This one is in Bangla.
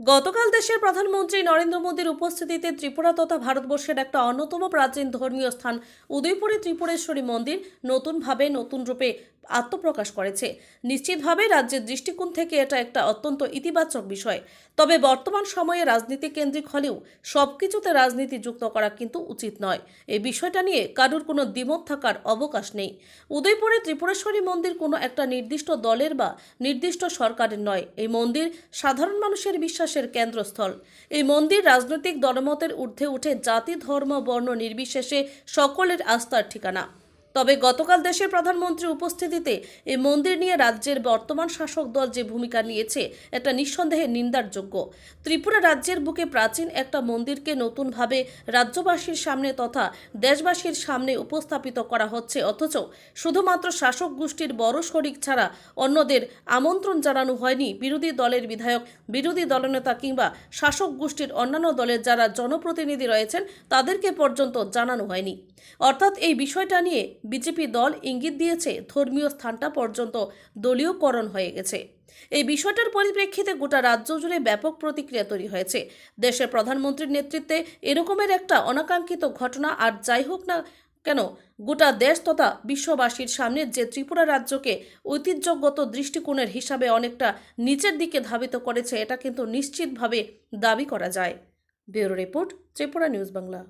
গতকাল দেশের প্রধানমন্ত্রী নরেন্দ্র মোদীর উপস্থিতিতে ত্রিপুরা তথা ভারতবর্ষের একটা অন্যতম প্রাচীন ধর্মীয় স্থান উদয়পুরে ত্রিপুরেশ্বরী মন্দির নতুনভাবে, নতুন রূপে আত্মপ্রকাশ করেছে। নিশ্চিতভাবে রাজ্যের দৃষ্টিকোণ থেকে এটা একটা অত্যন্ত ইতিবাচক বিষয়। তবে বর্তমান সময়ে রাজনীতি কেন্দ্রিক হলেও সবকিছুতে রাজনীতি যুক্ত করা কিন্তু উচিত নয়। এই বিষয়টা নিয়ে কারুর কোনো দ্বিমত থাকার অবকাশ নেই। উদয়পুরে ত্রিপুরেশ্বরী মন্দির কোনো একটা নির্দিষ্ট দলের বা নির্দিষ্ট সরকারের নয়। এই মন্দির সাধারণ মানুষের বিশ্বাসের কেন্দ্রস্থল। এই মন্দির রাজনৈতিক দলমতের ঊর্ধ্বে উঠে জাতি, ধর্ম, বর্ণ নির্বিশেষে সকলের আস্থার ঠিকানা। তবে গতকাল দেশের প্রধানমন্ত্রীর উপস্থিতিতে এই মন্দির নিয়ে রাজ্যের বর্তমান শাসক দল যে ভূমিকা নিয়েছে এটা নিঃসন্দেহে নিন্দার যোগ্য ত্রিপুরা রাজ্যের বুকে প্রাচীন একটা মন্দিরকে নতুনভাবে রাজ্যবাসীর সামনে তথা দেশবাসীর সামনে উপস্থাপিত করা হচ্ছে, অথচ শুধুমাত্র শাসক গোষ্ঠীর বড় শরিক ছাড়া অন্যদের আমন্ত্রণ জানানো হয়নি বিরোধী দলের বিধায়ক, বিরোধী দলনেতা কিংবা শাসক গোষ্ঠীর অন্যান্য দলের যারা জনপ্রতিনিধি রয়েছেন, তাদেরকে পর্যন্ত জানানো হয়নি। অর্থাৎ এই বিষয়টা নিয়ে বিজেপি দল ইঙ্গিত দিয়েছে ধর্মীয় স্থানটা পর্যন্ত দলীয়করণ হয়ে গেছে। এই বিষয়টার পরিপ্রেক্ষিতে গোটা রাজ্য জুড়ে ব্যাপক প্রতিক্রিয়া তৈরি হয়েছে। দেশের প্রধানমন্ত্রীর নেতৃত্বে এরকমের একটা অনাকাঙ্ক্ষিত ঘটনা আর যাই হোক না কেন, গোটা দেশ তথা বিশ্ববাসীর সামনে যে ত্রিপুরা রাজ্যকে ঐতিহ্যগত দৃষ্টিকোণের হিসাবে অনেকটা নিচের দিকে ধাবিত করেছে, এটা কিন্তু নিশ্চিতভাবে দাবি করা যায়। Bureau report Tripura news Bangla.